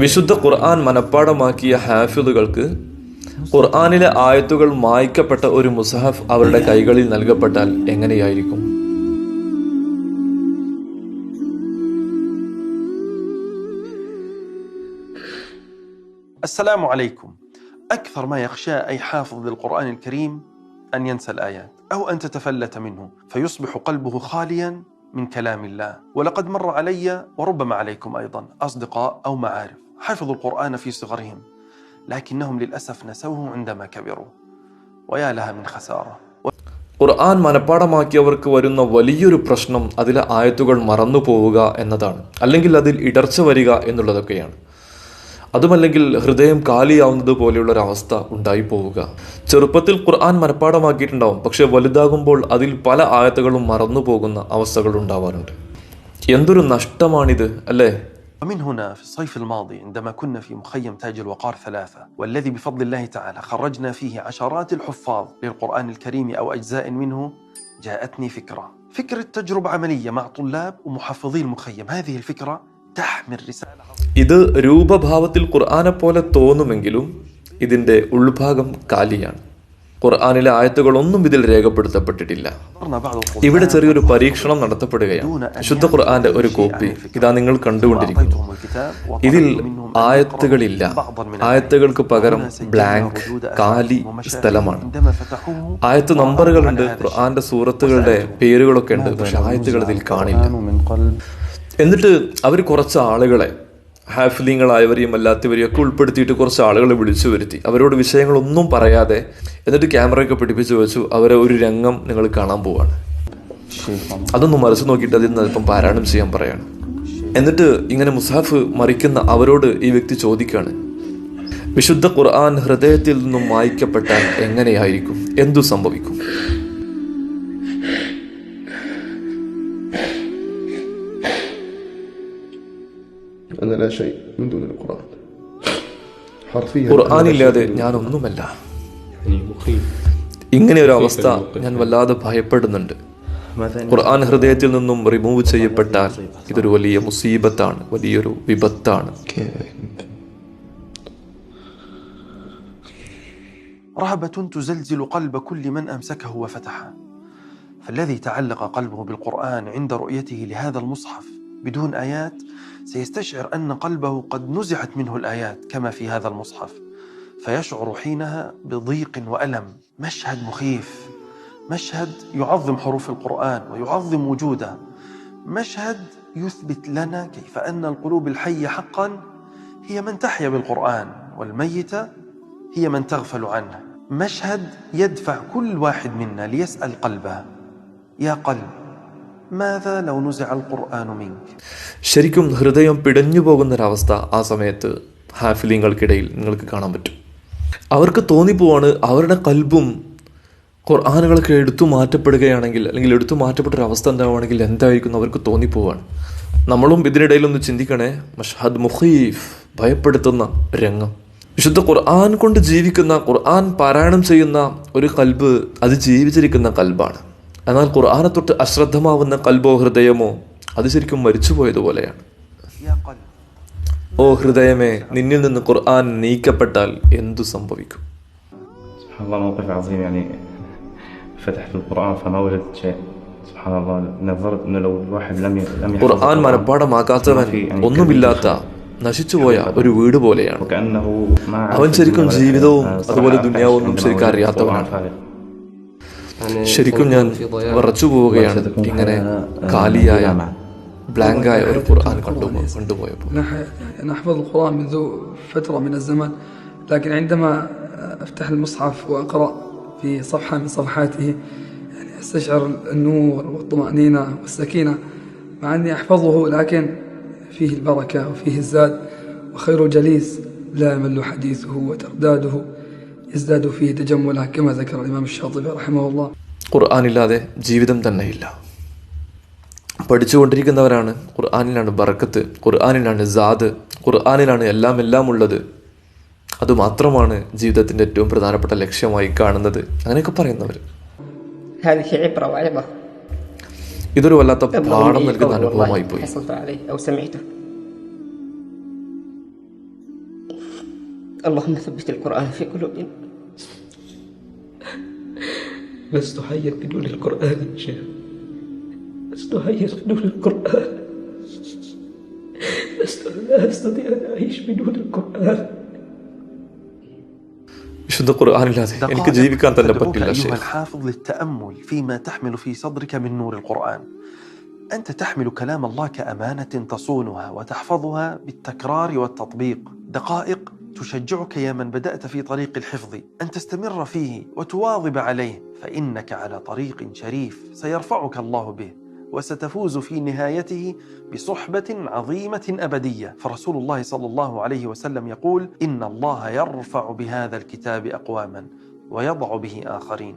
വിശുദ്ധ ഖുർആൻ മനഃപ്പാടമാക്കിയ ഹാഫിദുകൾക്ക് ഖുർആനിലെ ആയത്തുകൾ മായ്ക്കപ്പെട്ട ഒരു മുസഹഫ് അവരുടെ കൈകളിൽ നൽകപ്പെട്ടാൽ എങ്ങനെയായിരിക്കും السلام عليكم أكثر ما يخشى أي حافظ للقرآن الكريم أن ينسى الآيات أو أن تتفلت منه فيصبح قلبه خاليا من كلام الله ولقد مر علي وربما عليكم أيضا أصدقاء أو معارف حفظوا القرآن في صغرهم لكنهم للأسف نسوه عندما كبروا ويا لها من خسارة ഖുർആൻ മനഃപ്പാടമാക്കിയവർക്ക് വരുന്ന വലിയൊരു പ്രശ്നം അതിലെ ആയത്തുകൾ മറന്നു പോവുക എന്നതാണ് അല്ലെങ്കിൽ അതിൽ ഇടർച്ച വരിക എന്നുള്ളതൊക്കെയാണ് അതുമല്ലെങ്കിൽ ഹൃദയം കാലിയാവുന്നത് പോലെയുള്ള ഒരു അവസ്ഥ ഉണ്ടായി പോവുക ചെറുപ്പത്തിൽ ഖുർആൻ മനഃപ്പാടമാക്കിയിട്ടുണ്ടാവും പക്ഷെ വലുതാകുമ്പോൾ അതിൽ പല ആയത്തുകളും മറന്നു പോകുന്ന അവസ്ഥകൾ ഉണ്ടാവാറുണ്ട് എന്തൊരു നഷ്ടമാണിത് അല്ലേ ومن هنا في الصيف الماضي عندما كنا في مخيم تاج الوقار ثلاثة والذي بفضل الله تعالى خرجنا فيه عشرات الحفاظ للقرآن الكريم أو أجزاء منه جاءتني فكرة فكرة تجربة عملية مع طلاب ومحفظي المخيم هذه الفكرة تحمل رسالة عظيمة ഇത് രൂപഭാവത്തിൽ ഖുർആനെ പോലെ തോന്നുമെങ്കിലും ഇതിന്റെ ഉൾഭാഗം കാലിയാണ്. ഖുർആാനിലെ ആയത്തുകളൊന്നും ഇതിൽ രേഖപ്പെടുത്തപ്പെട്ടിട്ടില്ല. ഇവിടെ ചെറിയൊരു പരീക്ഷണം നടത്തപ്പെടുകയാണ്. ശുദ്ധ ഖുർആാന്റെ ഒരു കോപ്പി. ഇതാ നിങ്ങൾ കണ്ടുകൊണ്ടിരിക്കുന്നു ഇതിൽ ആയത്തുകളില്ല. ആയത്തുകൾക്ക് പകരം ബ്ലാങ്ക് കാലി സ്ഥലമാണ്. ആയത്ത് നമ്പറുകളുണ്ട്. ഖുർആാന്റെ സൂറത്തുകളുടെ പേരുകളൊക്കെ ഉണ്ട്. പക്ഷെ ആയത്തുകൾ ഇതിൽ കാണില്ല. എന്നിട്ട് അവർ കുറച്ച് ആളുകളെ ഹാഫ്ലിങ്ങളായവരെയും അല്ലാത്തവരെയും ഒക്കെ ഉൾപ്പെടുത്തിയിട്ട് കുറച്ച് ആളുകളെ വിളിച്ചു വരുത്തി. അവരോട് വിഷയങ്ങളൊന്നും പറയാതെ എന്നിട്ട് ക്യാമറയൊക്കെ പിടിപ്പിച്ച് വെച്ചു. അവരെ ഒരു രംഗം നിങ്ങൾ കാണാൻ പോവാണ്. അതൊന്നും മനസ്സ് നോക്കിയിട്ട് അതിൽ നിന്ന് അല്പം പാരായണം ചെയ്യാൻ പറയാണ്. എന്നിട്ട് ഇങ്ങനെ മുസാഫ് മറിക്കുന്ന അവരോട് ഈ വ്യക്തി ചോദിക്കുകയാണ് വിശുദ്ധ ഖുർആൻ ഹൃദയത്തിൽ നിന്നും മായ്ക്കപ്പെട്ടാൽ എങ്ങനെയായിരിക്കും? എന്തു സംഭവിക്കും? أنا لا شيء من دون القرآن حرفيا ഖുർആനില്ലാതെ ഞാൻ ഒന്നുമല്ല ഇങ്ങനെ ഒരു അവസ്ഥ ഞാൻ വല്ലാതെ ഭയപ്പെടുന്നുണ്ട് ഖുർആൻ ഹൃദയത്തിൽ നിന്നും റിമൂവ് ചെയ്യപ്പെട്ടാൽ ഇതൊരു വലിയ മുസീബത്താണ് വലിയൊരു വിപത്താണ് رهبة تزلزل قلب كل من أمسكه وفتحه فالذي تعلق قلبه بالقرآن عند رؤيته لهذا المصحف بدون آيات سيستشعر أن قلبه قد نزعت منه الآيات كما في هذا المصحف فيشعر حينها بضيق وألم مشهد مخيف مشهد يعظم حروف القرآن ويعظم وجوده مشهد يثبت لنا كيف أن القلوب الحية حقا هي من تحيا بالقرآن والميتة هي من تغفل عنه. مشهد يدفع كل واحد منا ليسأل قلبه يا قلب ശരിക്കും ഹൃദയം പിടഞ്ഞു പോകുന്നൊരവസ്ഥ ആ സമയത്ത് ഹാഫിലിങ്ങൾക്കിടയിൽ നിങ്ങൾക്ക് കാണാൻ പറ്റും. അവർക്ക് തോന്നിപ്പോവാണ് അവരുടെ കൽബും ഖുർആാനുകളൊക്കെ എടുത്തു മാറ്റപ്പെടുകയാണെങ്കിൽ അല്ലെങ്കിൽ എടുത്തു മാറ്റപ്പെട്ട ഒരു അവസ്ഥ എന്താവുകയാണെങ്കിൽ എന്തായിരിക്കും അവർക്ക് തോന്നിപ്പോവാണ്. നമ്മളും ഇതിനിടയിൽ ഒന്ന് ചിന്തിക്കണേ. മഷഹദ് മുഖീഫ് ഭയപ്പെടുത്തുന്ന രംഗം. വിശുദ്ധ ഖുർആൻ കൊണ്ട് ജീവിക്കുന്ന ഖുർആൻ പാരായണം ചെയ്യുന്ന ഒരു കൽബ് അത് ജീവിച്ചിരിക്കുന്ന കൽബാണ്. എന്നാൽ ഖുർആനെ തൊട്ട് അശ്രദ്ധമാവുന്ന കൽബോ ഹൃദയമോ അത് ശരിക്കും മരിച്ചുപോയതുപോലെയാണ് يا قلب ഓ ഹൃദയമേ നിന്നിൽ നിന്ന് ഖുർആൻ നീക്കപ്പെട്ടാൽ എന്തു സംഭവിക്കും سبحان الله موقف عظيم يعني فتحت القرآن فما وجدت شيء سبحان الله نظرت انه لو الواحد لم ي- لم يحفظ ഖുർആൻ القرآن മനഃപ്പാടമാക്കാത്തവൻ ما في يعني ഒന്നുമില്ലാത്ത നശിച്ചുപോയ ഒരു വീട് പോലെയാണ് وكأنه ما عرف അവൻ ശരിക്കും الدنيا ولا ജീവിതവും شيء. آه، അതുപോലെ صراحة ദുനിയാവൊന്നും عندما ശരിക്കും وجدت അറിയാത്തവനാണ് القرآن فارغ. ശരിക്കും ഞാൻ വിറച്ചുപോവുകയാണ് ഇങ്ങനെ കാലിയായ ബ്ലാങ്കായ ഒരു ഖുർആൻ കണ്ടു കണ്ടുപോയപ്പോൾ نح- نحفظ القرآن منذ فترة من الزمن لكن عندما أفتح المصحف وأقرأ في صفحة من صفحاته يعني أستشعر النور والطمأنينة والسكينة مع أني أحفظه لكن فيه البركة وفيه الزاد وخير جليس لا يمل حديثه وترداده യസ്ദാദു ഫീ തജമ്മുൽ ഹക്കമ സക്കർ ഇമാം ഷാത്തിബി പഠിച്ചുകൊണ്ടിരിക്കുന്നവരാണ് ഖുർആാനിലാണ് ബർക്കത്ത് ഖുർആാനിലാണ് ജാദ് ഖുർആാനിലാണ് എല്ലാം എല്ലാം ഉള്ളത് അതുമാത്രമാണ് ജീവിതത്തിന്റെ ഏറ്റവും പ്രധാനപ്പെട്ട ലക്ഷ്യമായി കാണുന്നത്. അങ്ങനെയൊക്കെ പറയുന്നവർ ഇതൊരു വല്ലാത്ത പാഠം നൽകുന്ന അനുഭവമായി പോയി. اللهم ثبت القرآن في قلوبنا. لست حيا بدون القرآن يا شيخ. لست حيا بدون القرآن. لست لا أستطيع أن أعيش بدون القرآن. شد القرآن العظيم إنك جيبك أنت لبت لله أيها الحافظ للتأمل فيما تحمل في صدرك من نور القرآن. أنت تحمل كلام الله كأمانة تصونها وتحفظها بالتكرار والتطبيق. دقائق. تشجعك يا من بدأت في طريق الحفظ أن تستمر فيه وتواظب عليه فإنك على طريق شريف سيرفعك الله به وستفوز في نهايته بصحبة عظيمة أبدية فرسول الله صلى الله عليه وسلم يقول إن الله يرفع بهذا الكتاب أقواما ويضع به آخرين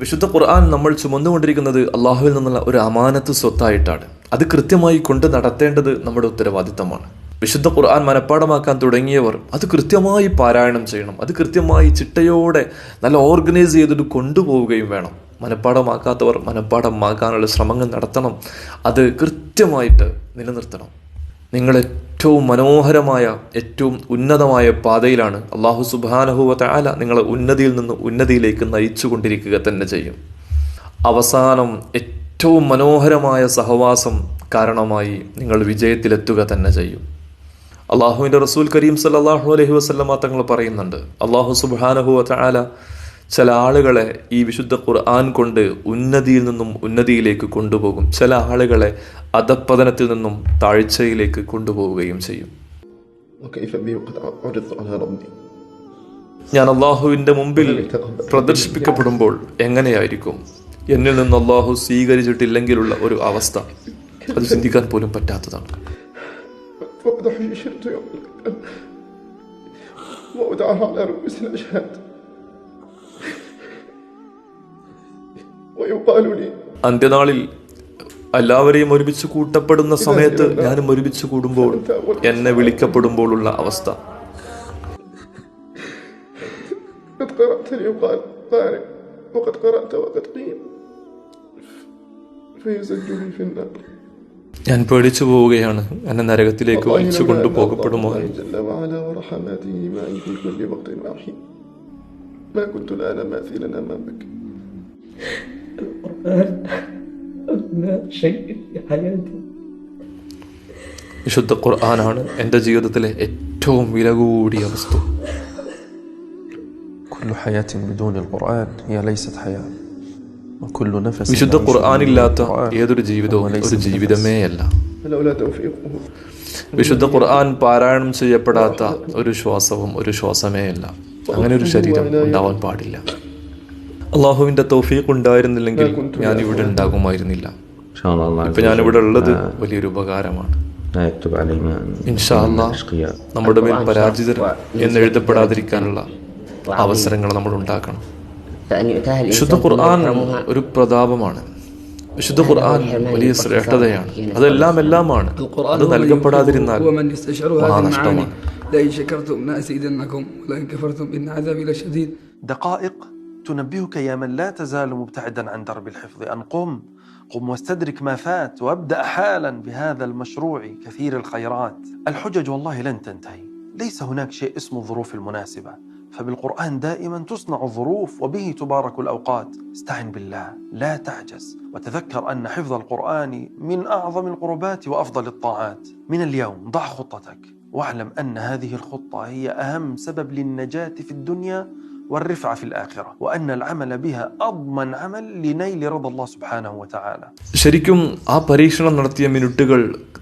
വിശുദ്ധ ഖുർആൻ നമ്മൾ ചുമന്നുകൊണ്ടിരിക്കുന്നത് അള്ളാഹുവിൽ നിന്നുള്ള ഒരു അമാനത്ത് സ്വത്തായിട്ടാണ് അത് കൃത്യമായി കൊണ്ട് നടത്തേണ്ടത് നമ്മുടെ ഉത്തരവാദിത്തമാണ് വിശുദ്ധ ഖുർആൻ മനഃപ്പാടമാക്കാൻ തുടങ്ങിയവർ അത് കൃത്യമായി പാരായണം ചെയ്യണം. അത് കൃത്യമായി ചിട്ടയോടെ നല്ല ഓർഗനൈസ് ചെയ്തിട്ട് കൊണ്ടുപോവുകയും വേണം. മനഃപ്പാടമാക്കാത്തവർ മനഃപ്പാടമാക്കാനുള്ള ശ്രമങ്ങൾ നടത്തണം. അത് കൃത്യമായിട്ട് നിലനിർത്തണം. നിങ്ങൾ ഏറ്റവും മനോഹരമായ ഏറ്റവും ഉന്നതമായ പാതയിലാണ് അള്ളാഹു സുബാനഹുവ ആല നിങ്ങളെ ഉന്നതിയിൽ നിന്ന് ഉന്നതിയിലേക്ക് നയിച്ചു കൊണ്ടിരിക്കുക തന്നെ ചെയ്യും. അവസാനം ഏറ്റവും മനോഹരമായ സഹവാസം കാരണമായി നിങ്ങൾ വിജയത്തിലെത്തുക തന്നെ ചെയ്യും. അള്ളാഹുവിന്റെ റസൂൽ കരീം സല്ലാഹു അലഹി വസ്ലമ തങ്ങൾ പറയുന്നുണ്ട്. അള്ളാഹു സുബാനഹു ചാല ചില ആളുകളെ ഈ വിശുദ്ധ ഖുർആൻ കൊണ്ട് ഉന്നതിയിൽ നിന്നും ഉന്നതിയിലേക്ക് കൊണ്ടുപോകും. ചില ആളുകളെ അധപ്പതനത്തിൽ നിന്നും താഴ്ചയിലേക്ക് കൊണ്ടുപോവുകയും ചെയ്യും. ഞാൻ അള്ളാഹുവിന്റെ മുമ്പിൽ പ്രദർശിപ്പിക്കപ്പെടുമ്പോൾ എങ്ങനെയായിരിക്കും? എന്നിൽ നിന്ന് അള്ളാഹു സ്വീകരിച്ചിട്ടില്ലെങ്കിലുള്ള ഒരു അവസ്ഥ. അത് ചിന്തിക്കാൻ പോലും പറ്റാത്തതാണ്. وقد حشرت يوم القيامة وأدعى على رؤوس الأشهاد ويقال لي അന്ത്യനാളിൽ എല്ലാവരെയും ഒരുമിച്ച് കൂട്ടപ്പെടുന്ന സമയത്ത് ഞാനും ഒരുമിച്ച് കൂടുമ്പോൾ എന്നെ വിളിക്കപ്പെടുമ്പോഴുള്ള അവസ്ഥ قد قرأت ليقال قارئ وقد قرأت وقد قيل فيزج لي في النار ഞാൻ പേടിച്ചു പോവുകയാണ് എന്നെ നരകത്തിലേക്ക് والله വലിച്ചു لولا أن കൊണ്ടുപോകപ്പെടുമോ الله جل وعلا ورحماته معي في كل وقت وحين ما كنت الآن ماثلا أمامك القرآن أغنى شيء في حياتي വിശുദ്ധ ഖുർആനാണ് എൻ്റെ ജീവിതത്തിലെ ഏറ്റവും വില കൂടിയ വസ്തു كل حياة بدون القرآن هي ليست حياة وكل نفس വിശുദ്ധ ഖുർആാനില്ലാത്ത ഏതൊരു ജീവിതവും ഒരു ജീവിതമേയല്ല വിശുദ്ധ ഖുർആൻ പാരായണം ചെയ്യപ്പെടാത്ത ഒരു ശ്വാസവും ഒരു ശ്വാസമേ അല്ല. അങ്ങനെ ഒരു ശരീരം ഉണ്ടാവാൻ പാടില്ല. അള്ളാഹുവിന്റെ തൗഫീഖ് ഉണ്ടായിരുന്നില്ലെങ്കിൽ ഞാൻ ഇവിടെ ഉണ്ടാകുമായിരുന്നില്ല. ഇപ്പൊ ഇവിടെ ഉള്ളത് വലിയൊരു ഉപകാരമാണ്. നമ്മുടെ മേൽ പരാജിതർ എന്നെഴുതപ്പെടാതിരിക്കാനുള്ള അവസരങ്ങൾ നമ്മൾ ഉണ്ടാക്കണം. വിശുദ്ധ الإنسان ثم ഖുർആൻ يحرمها ഒരു പ്രതാപമാണ് വിശുദ്ധ ഖുർആൻ വലിയ ശ്രേഷ്ഠതയാണ് അതെല്ലാം എല്ലാമാണ് القرآن അത് هو من നൽകപ്പെടാതിരുന്നാൽ ينكره ومن يستشعر هذه المعاني മഹാനഷ്ടമാണ് لئن شكرتم لأزيدنكم ولئن كفرتم إن عذابي لشديد دقائق تنبهك يا من لا تزال مبتعدا عن درب الحفظ أن قم قم واستدرك ما فات وابدأ حالا بهذا المشروع كثير الخيرات الحجج والله لن تنتهي ليس هناك شيء اسمه الظروف المناسبة فبالقرآن دائما تصنع الظروف وبه تبارك الأوقات استعن بالله لا تعجز وتذكر أن حفظ القرآن من أعظم القربات وأفضل الطاعات من اليوم ضع خطتك واعلم أن هذه الخطة هي أهم سبب للنجاة في الدنيا والرفعة في الآخرة وأن العمل بها أضمن عمل لنيل رضا الله سبحانه وتعالى ശരിക്കും ആ പരീക്ഷണം നടത്തിയ മിനിറ്റുകൾ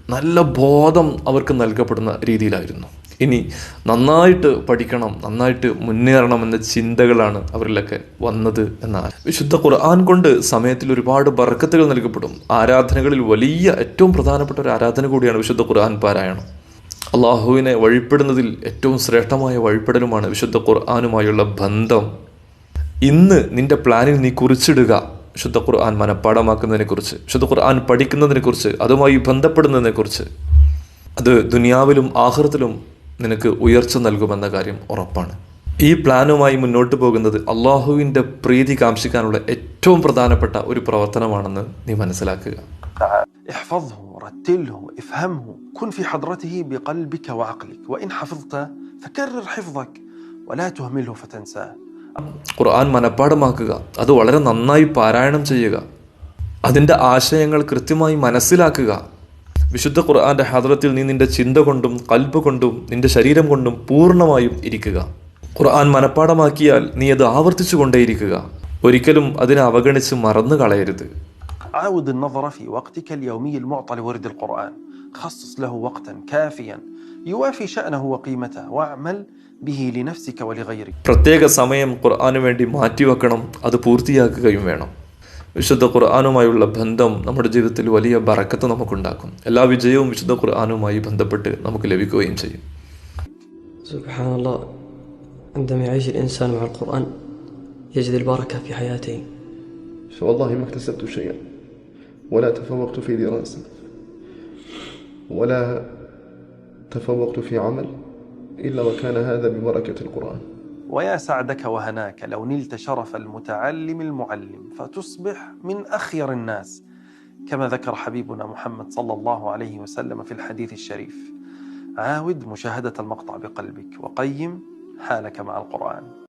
നല്ല ബോധം അവർക്ക് നൽകപ്പെടുന്ന രീതിയിലായിരുന്നു ഇനി നന്നായിട്ട് പഠിക്കണം നന്നായിട്ട് മുന്നേറണം എന്ന ചിന്തകളാണ് അവരിലൊക്കെ വന്നത് എന്നാണ്. വിശുദ്ധ ഖുർആൻ കൊണ്ട് സമയത്തിൽ ഒരുപാട് ബർക്കത്തുകൾ നൽകപ്പെടും. ആരാധനകളിൽ വലിയ ഏറ്റവും പ്രധാനപ്പെട്ട ഒരു ആരാധന കൂടിയാണ് വിശുദ്ധ ഖുർആൻ പാരായണം. അള്ളാഹുവിനെ വഴിപ്പെടുന്നതിൽ ഏറ്റവും ശ്രേഷ്ഠമായ വഴിപ്പെടലുമാണ് വിശുദ്ധ ഖുർആാനുമായുള്ള ബന്ധം. ഇന്ന് നിന്റെ പ്ലാനിൽ നീ കുറിച്ചിടുക വിശുദ്ധ ഖുർആൻ മനഃപ്പാടമാക്കുന്നതിനെക്കുറിച്ച് വിശുദ്ധ ഖുർആൻ പഠിക്കുന്നതിനെക്കുറിച്ച് അതുമായി ബന്ധപ്പെടുന്നതിനെക്കുറിച്ച്. അത് ദുനിയാവിലും ആഹൃത്തിലും നിനക്ക് ഉയർച്ച നൽകുമെന്ന കാര്യം ഉറപ്പാണ് ഈ പ്ലാനുമായി മുന്നോട്ട് പോകുന്നത് അള്ളാഹുവിൻ്റെ പ്രീതി കാംക്ഷിക്കാനുള്ള ഏറ്റവും പ്രധാനപ്പെട്ട ഒരു പ്രവർത്തനമാണെന്ന് നീ മനസ്സിലാക്കുക احفظه رتله افهمه كن في حضرته بقلبك وعقلك وإن حفظت فكرر حفظك ولا تهمله فتنساه ഖുർആൻ മനഃപ്പാടമാക്കുക അത് വളരെ നന്നായി പാരായണം ചെയ്യുക അതിൻ്റെ ആശയങ്ങൾ കൃത്യമായി മനസ്സിലാക്കുക വിശുദ്ധ ഖുർആന്റെ ഹദ്രത്തിൽ നീ നിന്റെ ചിന്ത കൊണ്ടും കൽബ് കൊണ്ടും നിന്റെ ശരീരം കൊണ്ടും പൂർണ്ണമായും ഇരിക്കുക ഖുർആൻ മനഃപ്പാടമാക്കിയാൽ നീ അത് ആവർത്തിച്ചു കൊണ്ടേയിരിക്കുക ഒരിക്കലും അതിനെ അവഗണിച്ച് മറന്നു കളയരുത് عاود النظر في وقتك اليومي المعطى لورد القرآن خصص له وقتا كافيا يوافي شأنه وقيمته واعمل به لنفسك ولغيرك പ്രത്യേക സമയം ഖുർആന് വേണ്ടി മാറ്റിവെക്കണം അത് പൂർത്തിയാക്കുകയും വേണം വിശുദ്ധ ഖുർആാനുമായുള്ള ബന്ധം നമ്മുടെ ജീവിതത്തിൽ വലിയ ബറക്കത്ത് നമുക്കുണ്ടാക്കും എല്ലാ വിജയവും വിശുദ്ധ ഖുർആാനുമായി ബന്ധപ്പെട്ട് നമുക്ക് ലഭിക്കുകയും ചെയ്യും سبحان الله عندما يعيش الإنسان مع القرآن يجد البركة في حياته فوالله ما اكتسبت شيئا ولا تفوقت في دراسة ولا تفوقت في عمل إلا وكان هذا ببركة القرآن ويا سعدك وهناك لو نلت شرف المتعلم المعلم فتصبح من أخير الناس كما ذكر حبيبنا محمد صلى الله عليه وسلم في الحديث الشريف. عاود مشاهدة المقطع بقلبك وقيم حالك مع القرآن.